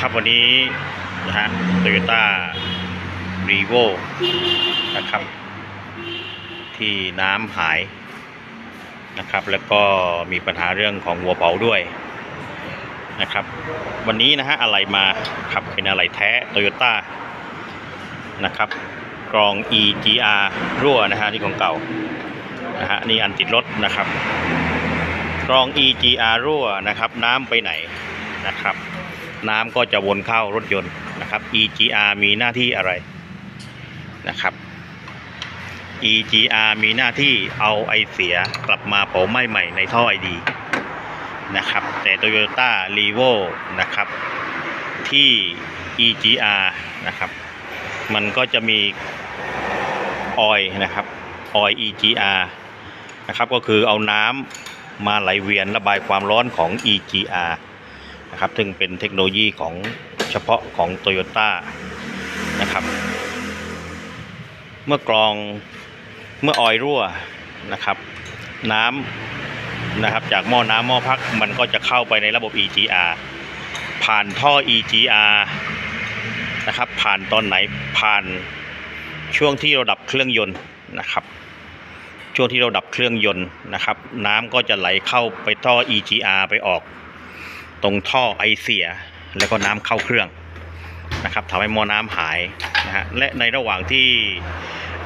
ครับวันนี้นะฮะโตโยต้ารีโวนะครับ ที่น้ำหายนะครับ แล้วก็มีปัญหาเรื่องของหัวเผาด้วยนะครับ วันนี้นะฮะอะไรมาครับเป็นอะไรแท้โตโยต้านะครับกรอง EGR รั่วนะฮะนี่ของเก่านะฮะนี่อันติดรถนะครับกรอง EGR รั่วนะครับ น้ำไปไหนนะครับ น้ำก็จะวนเข้ารถยนต์นะครับ EGR มีหน้าที่อะไรนะครับ EGR มีหน้าที่เอาไอเสียกลับมาเผาไหม้ใหม่ในท่อไอดีนะครับ แต่ Toyota r e v o นะครับที่ EGR นะครับมันก็จะมีออยนะครับออย EGR นะครับก็คือเอาน้ำมาไหลเวียนระบายความร้อนของ EGR นะครับ ซึ่งเป็นเทคโนโลยีของเฉพาะของ Toyota นะครับ เมื่อกรองเมื่อออยรั่วนะครับ น้ำนะครับ จากหม้อน้ำหม้อพักมันก็จะเข้าไปในระบบ EGR ผ่านท่อ EGR นะครับ ผ่านตอนไหนผ่านช่วงที่เราดับเครื่องยนต์นะครับ ช่วงที่เราดับเครื่องยนต์นะครับ น้ำก็จะไหลเข้าไปท่อ EGR ไปออก ตรงท่อไอเสียแล้วก็น้ำเข้าเครื่องนะครับทำให้มอน้ำหายนะฮะและในระหว่างที่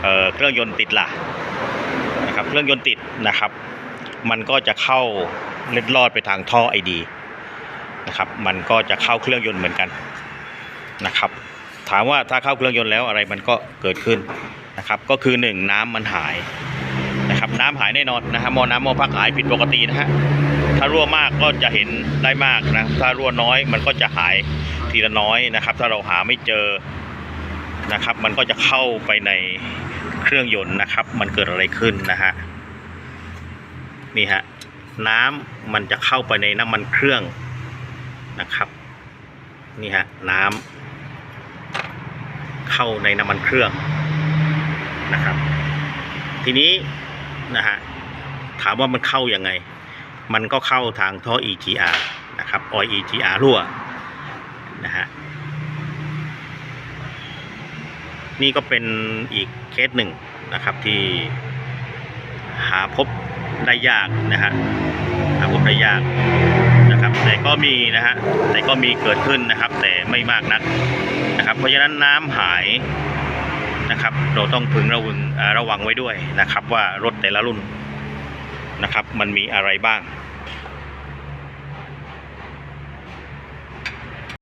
เเครื่องยนต์ติดล่ะนะครับเครื่องยนต์ติดนะครับ มันก็จะเข้าเล็ดลอดไปทางท่อไอดีนะครับมันก็จะเข้าเครื่องยนต์เหมือนกันนะครับ ถามว่าถ้าเข้าเครื่องยนต์แล้วอะไรมันก็เกิดขึ้นนะครับ ก็คือหนึ่งน้ำมันหายนะครับ น้ำหายแน่นอนนะฮะมอน้ำมอพักหายผิดปกตินะฮะ ถ้ารั่วมากก็จะเห็นได้มากนะถ้ารั่วน้อยมันก็จะหายทีละน้อยนะครับ ถ้าเราหาไม่เจอนะครับ มันก็จะเข้าไปในเครื่องยนต์นะครับ มันเกิดอะไรขึ้นนะฮะนี่ฮะน้ำมันจะเข้าไปในน้ำมันเครื่องนะครับนี่ฮะน้ำเข้าในน้ำมันเครื่องนะครับ ทีนี้นะฮะถามว่ามันเข้ายังไง มันก็เข้าทางท่อ EGR นะครับออย EGR รั่วนะฮะนี่ก็เป็นอีกเคสหนึ่งนะครับที่หาพบได้ยากนะฮะหาพบได้ยากนะครับแต่ก็มีนะฮะแต่ก็มีเกิดขึ้นนะครับ แต่ไม่มากนักนะครับ เพราะฉะนั้นน้ำหายนะครับ เราต้องพึงระวังระวังไว้ด้วยนะครับ ว่ารถแต่ละรุ่นนะครับ มันมีอะไรบ้าง